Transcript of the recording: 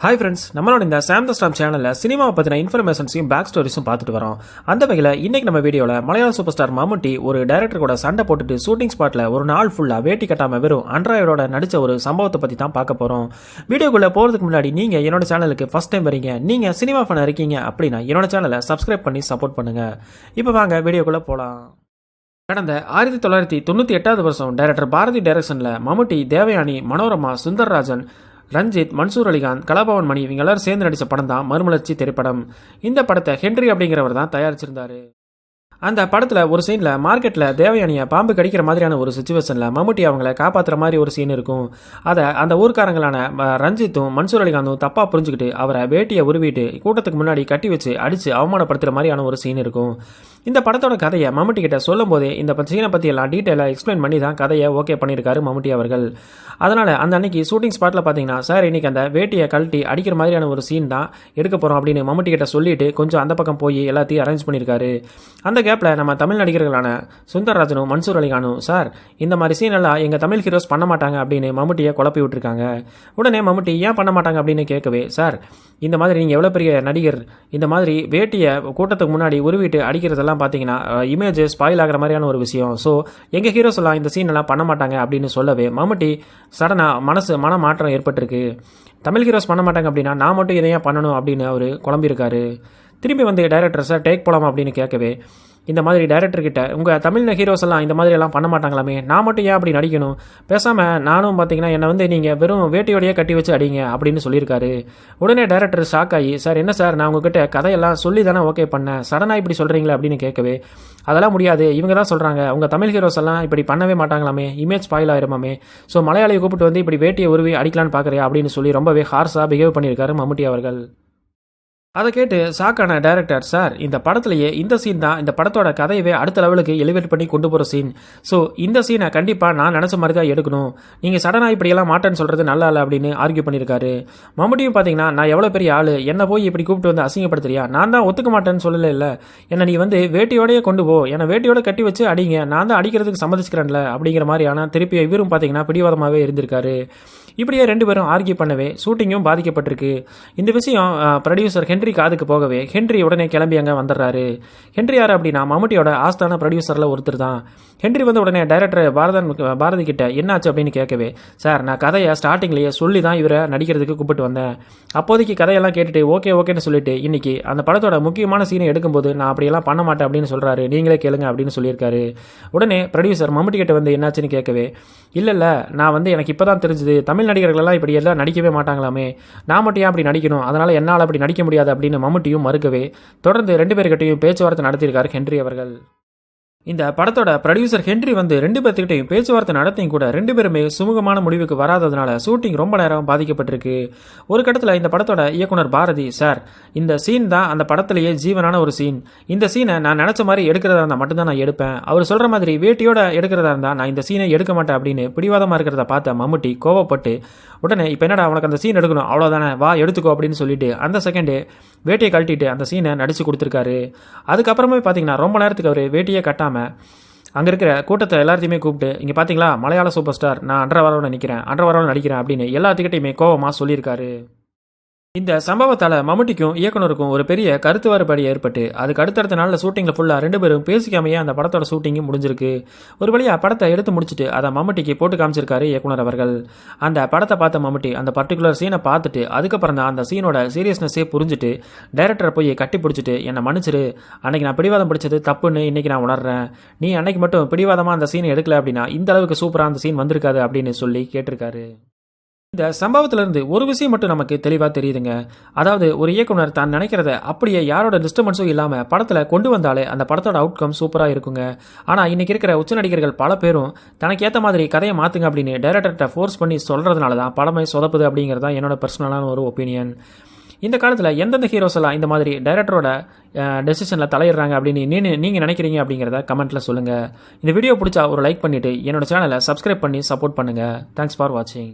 Hi friends நம்மளோட இந்த சாம் ஸ்டாம் சேனலில் சினிமாவை பற்றின இன்ஃபர்மேஷன்ஸையும் பேக் ஸ்டோரிஸும் பார்த்துட்டு வரோம். அந்த வகையில் இன்னைக்கு நம்ம வீடியோவில் மலையாள சூப்பர் ஸ்டார் மம்முட்டி ஒரு டைரக்டர் கூட சண்டை போட்டுட்டு ஷூட்டிங் ஸ்பாட்டில் ஒரு நாள் ஃபுல்லாக வேட்டி கட்டாமல் வெறும் அண்ட்ராய்டோட நடித்த ஒரு சம்பவத்தை பற்றி தான் பார்க்க போகிறோம் வீடியோக்குள்ளே போகிறதுக்கு முன்னாடி நீங்கள் என்னோட சேனலுக்கு ஃபஸ்ட் டைம் வரீங்க நீங்கள் சினிமா ஃபன் இருக்கீங்க அப்படின்னா என்னோட சேனலை சப்ஸ்கிரைப் பண்ணி சப்போர்ட் பண்ணுங்கள் இப்போ வாங்க வீடியோக்குள்ளே போகலாம் கடந்த ஆயிரத்தி தொள்ளாயிரத்தி தொண்ணூற்றி எட்டாவது வருஷம் டைரக்டர் பாரதி டைரக்ஷனில் மம்முட்டி தேவயானி மனோரமா சுந்தர்ராஜன் ரஞ்சித் மன்சூர் அலிகான் கலாபவன் மணி இவங்க எல்லாரும் சேர்ந்து நடித்த படம் தான் மறுமலர்ச்சி திரைப்படம். இந்த படத்தை ஹென்றி அப்படிங்கிறவர் தான் தயாரிச்சிருந்தாரு. அந்த படத்தில் ஒரு சீனில் மார்க்கெட்டில் தேவயானியை பாம்பு கடிக்கிற மாதிரியான ஒரு சுச்சுவேஷனில் மம்முட்டி அவங்கள காப்பாற்றுற மாதிரி ஒரு சீன் இருக்கும். அதை அந்த ஊர்க்காரங்களான ரஞ்சித்தும் மன்சூர் அலிகாந்தும் தப்பாக புரிஞ்சுக்கிட்டு அவரை வேட்டியை உருவிட்டு கூட்டத்துக்கு முன்னாடி கட்டி வச்சு அடித்து அவமானப்படுத்துகிற மாதிரியான ஒரு சீன் இருக்கும். இந்த படத்தோட கதையை மம்முட்டி கிட்ட சொல்லும் போதே இந்த சீனை பற்றி எல்லாம் டீட்டெயிலாக எக்ஸ்பிளைன் பண்ணி தான் கதையை ஓகே பண்ணியிருக்காரு மம்முட்டி அவர்கள். அதனால் அந்த அன்னைக்கு ஷூட்டிங் ஸ்பாட்டில் பார்த்தீங்கன்னா சார் இன்றைக்கி அந்த வேட்டியை கழட்டி அடிக்கிற மாதிரியான ஒரு சீன் தான் எடுக்க போகிறோம் அப்படின்னு மம்முட்டி கிட்ட சொல்லிட்டு கொஞ்சம் அந்த பக்கம் போய் எல்லாத்தையும் அரேஞ்ச் பண்ணியிருக்காரு. அந்த கேப்பில் நம்ம தமிழ் நடிகர்களான சுந்தரராஜனும் மன்சூர் அலிகானும் சார் இந்த மாதிரி சீன் எல்லாம் எங்கள் தமிழ் ஹீரோஸ் பண்ண மாட்டாங்க அப்படின்னு மம்முட்டியை குழப்பி விட்டுருக்காங்க. உடனே மம்முட்டி ஏன் பண்ண மாட்டாங்க அப்படின்னு கேட்கவே சார் இந்த மாதிரி நீங்கள் எவ்வளோ பெரிய நடிகர் இந்த மாதிரி வேட்டியை கூட்டத்துக்கு முன்னாடி உருவிட்டு அடிக்கிறதெல்லாம் பார்த்தீங்கன்னா இமேஜ் ஸ்பாயில் ஆகிற மாதிரியான ஒரு விஷயம். ஸோ எங்கள் ஹீரோஸ் எல்லாம் இந்த சீன் எல்லாம் பண்ண மாட்டாங்க அப்படின்னு சொல்லவே மம்முட்டி சடனாக மனசு மன மாற்றம் ஏற்பட்டிருக்கு. தமிழ் ஹீரோஸ் பண்ண மாட்டாங்க அப்படின்னா நான் மட்டும் இதையே பண்ணணும் அப்படின்னு அவர் குழம்பியிருக்காரு. திரும்பி வந்து டைரக்டர் சார் டேக் போலாமா? அப்படின்னு கேட்கவே இந்த மாதிரி டேரக்டர்கிட்ட உங்கள் தமிழ் ஹீரோஸ் எல்லாம் இந்த மாதிரி எல்லாம் பண்ண மாட்டாங்களாமே? நான் மட்டும் ஏன் அப்படி நடிக்கணும்? பேசாமல் நானும் பார்த்தீங்கன்னா என்னை வந்து நீங்கள் வெறும் வேட்டியோடையே கட்டி வச்சு அடிங்க அப்படின்னு சொல்லியிருக்காரு. உடனே டேரக்டர் ஷாக் ஆகி சார் என்ன சார்? நான் உங்ககிட்ட கதையெல்லாம் சொல்லி தானே ஓகே பண்ணேன். சடனாக இப்படி சொல்கிறீங்களே அப்படின்னு கேட்கவே அதெல்லாம் முடியாது. இவங்க தான் சொல்கிறாங்க உங்கள் தமிழ் ஹீரோஸ் எல்லாம் இப்படி பண்ணவே மாட்டாங்களாமே? இமேஜ் ஸ்பாயில் ஆயிருமாமே? ஸோ மலையாளியை கூப்பிட்டு வந்து இப்படி வேட்டியை உருவி அடிக்கலான்னு பார்க்குறியா அப்படின்னு சொல்லி ரொம்பவே ஹார்ஸாக பிஹேவ் பண்ணியிருக்காரு மம்முட்டி அவர்கள். அதை கேட்டு ஷாக்கான டைரக்டர் சார் இந்த படத்துலையே இந்த சீன் தான் இந்த படத்தோட கதையவே அடுத்த லெவலுக்கு எலிவேட் பண்ணி கொண்டு போகிற சீன் ஸோ இந்த சீனை கண்டிப்பாக நான் நினச்ச மாதிரி தான் எடுக்கணும். நீங்கள் சடனாக இப்படியெல்லாம் மாட்டேன்னு சொல்கிறது நல்லா இல்லை அப்படின்னு ஆர்கியூ பண்ணியிருக்காரு. மம்முட்டியும் பார்த்தீங்கன்னா நான் எவ்வளோ பெரிய ஆள்? என்னை போய் இப்படி கூப்பிட்டு வந்து அசிங்கப்படுத்துறியா? நான் தான் ஒத்துக்க மாட்டேன்னு சொல்லல இல்லை. என்னை நீ வந்து வேட்டியோடையே கொண்டு போ. என்னை வேட்டியோட கட்டி வச்சு அடிங்க. நான் தான் அடிக்கிறதுக்கு சம்மதிச்சுக்கிறேன்ல அப்படிங்கிற மாதிரியான திருப்பி இவரும் பார்த்தீங்கன்னா பிடிவாதமாகவே இருந்திருக்காரு. இப்படியே ரெண்டு பேரும் ஆர்கியூ பண்ணவே ஷூட்டிங்கும் பாதிக்கப்பட்டிருக்கு. இந்த விஷயம் ப்ரொடியூசர் ஹென்றி காதுக்கு போகவே ஹென்றி உடனே கிளம்பி அங்கே வந்துடுறாரு. ஹென்றி யார் அப்படின்னா மம்முட்டியோட ஆஸ்தான ப்ரொடியூசரில் ஒருத்தர் தான். ஹென்றி வந்து உடனே டைரக்டர் பாரதன் பாரதி கிட்ட என்னாச்சு? அப்படின்னு கேட்கவே சார் நான் கதையை ஸ்டார்டிங்லேயே சொல்லி தான் இவரை நடிக்கிறதுக்கு கூப்பிட்டு வந்தேன். அப்போதைக்கு கதையெல்லாம் கேட்டுட்டு ஓகே ஓகேன்னு சொல்லிட்டு இன்னைக்கு அந்த படத்தோட முக்கியமான சீனை எடுக்கும்போது நான் அப்படியெல்லாம் பண்ண மாட்டேன் அப்படின்னு சொல்கிறாரு நீங்களே கேளுங்க அப்படின்னு சொல்லியிருக்காரு. உடனே ப்ரொடியூசர் மம்முட்டி கிட்ட வந்து என்னாச்சுன்னு கேட்கவே இல்லை இல்லை நான் வந்து எனக்கு இப்போ தான் தெரிஞ்சுது தமிழ் நடிகர்களெல்லாம் இப்படி எல்லாம் நடிக்கவே மாட்டாங்களாமே. நான் மட்டும் ஏன் அப்படி நடிக்கணும்? அதனால் என்னால் அப்படி நடிக்க முடியாது அப்படின்னு மம்முட்டியும் மறுக்கவே தொடர்ந்து ரெண்டு பேர்கிட்டையும் பேச்சுவார்த்தை நடத்தியிருக்கார் ஹென்றி அவர்கள். இந்த படத்தோட ப்ரொடியூசர் ஹென்றி வந்து ரெண்டு பேர்த்துக்கிட்டையும் பேச்சுவார்த்தை நடத்தியும் கூட ரெண்டு பேருமே சுமூகமான முடிவுக்கு வராததுனால ஷூட்டிங் ரொம்ப நேரம் பாதிக்கப்பட்டிருக்கு. ஒரு கட்டத்தில் இந்த படத்தோட இயக்குனர் பாரதி சார் இந்த சீன் தான் அந்த படத்திலேயே ஜீவனான ஒரு சீன் இந்த சீனை நான் நினச்ச மாதிரி எடுக்கிறதா இருந்தால் மட்டும்தான் நான் எடுப்பேன். அவர் சொல்கிற மாதிரி வேட்டியோட எடுக்கிறதா இருந்தால் நான் இந்த சீனை எடுக்க மாட்டேன் அப்படின்னு பிடிவாதமாக இருக்கிறத பார்த்த மம்முட்டி கோவப்பட்டு உடனே இப்போ என்னடா அவனுக்கு அந்த சீன் எடுக்கணும்? அவ்வளோதானே வா எடுத்துக்கோ அப்படின்னு சொல்லிட்டு அந்த செகண்டு வேட்டியை கழட்டிட்டு அந்த சீனை நடித்து கொடுத்துருக்காரு. அதுக்கப்புறமே பார்த்தீங்கன்னா ரொம்ப நேரத்துக்கு அவர் வேட்டியை கட்டாமல் அங்கே இருக்கிற கூட்டத்தை எல்லாத்தையுமே கூப்பிட்டு இங்கே பார்த்தீங்களா மலையாள சூப்பர் ஸ்டார் நான் அன்றவரோட நிற்கிறேன் அன்றவரோட நடிக்கிறேன் அப்படின்னு எல்லாத்துக்கிட்டையுமே கோவமாக சொல்லியிருக்காரு. இந்த சம்பவத்தால் மம்முட்டிக்கும் இயக்குனருக்கும் ஒரு பெரிய கருத்து வேறுபாடு ஏற்பட்டு அதுக்கு அடுத்தடுத்த நாளில் ஷூட்டிங்கில் ஃபுல்லாக ரெண்டு பேரும் பேசிக்காமையே அந்த படத்தோட ஷூட்டிங்கும் முடிஞ்சிருக்கு. ஒரு வழியாக படத்தை எடுத்து முடிச்சுட்டு அதை மம்முட்டிக்கு போட்டு காமிச்சிருக்காரு இயக்குனர் அவர்கள். அந்த படத்தை பார்த்த மம்முட்டி அந்த பர்டிகுலர் சீனை பார்த்துட்டு அதுக்கப்புறம் தான் அந்த சீனோட சீரியஸ்னஸே புரிஞ்சுட்டு டைரக்டரை போய் கட்டி பிடிச்சிட்டு என்னை மன்னிச்சிரு. அன்னைக்கு நான் பிடிவாதம் பிடிச்சது தப்புன்னு இன்னைக்கு நான் உணர்றேன். நீ அன்னைக்கு மட்டும் பிடிவாதமாக அந்த சீனை எடுக்கல அப்படின்னா இந்த அளவுக்கு சூப்பராக அந்த சீன் வந்திருக்காது அப்படின்னு சொல்லி கேட்டிருக்காரு. இந்த சம்பவத்திலிருந்து ஒரு விஷயம் மட்டும் நமக்கு தெளிவாக தெரியுதுங்க. அதாவது ஒரு இயக்குனர் தான் நினைக்கிறத அப்படியே யாரோட டிஸ்டர்பன்ஸும் இல்லாமல் படத்தில் கொண்டு வந்தாலே அந்த படத்தோட அவுட்கம் சூப்பராக இருக்குங்க. ஆனால் இன்னைக்கு இருக்கிற உச்ச நடிகர்கள் பல பேரும் தனக்கு ஏற்ற மாதிரி கதையை மாற்றுங்க அப்படின்னு டைரக்டர்கிட்ட ஃபோர்ஸ் பண்ணி சொல்கிறதுனால தான் படமே சொதப்புது அப்படிங்கிறது தான் என்னோட பர்சனலான ஒரு ஒப்பீனியன் இந்த காலத்தில் எந்தெந்த ஹீரோஸ் எல்லாம் இந்த மாதிரி டைரக்டரோட டெசிஷனில் தலையிடுறாங்க அப்படின்னு நீ நீங்கள் நினைக்கிறீங்க அப்படிங்கிறத கமெண்ட்டில் சொல்லுங்கள் இந்த வீடியோ பிடிச்சா ஒரு லைக் பண்ணிவிட்டு என்னோட சேனலை சப்ஸ்கிரைப் பண்ணி சப்போர்ட் பண்ணுங்கள் தேங்க்ஸ் ஃபார் வாட்சிங்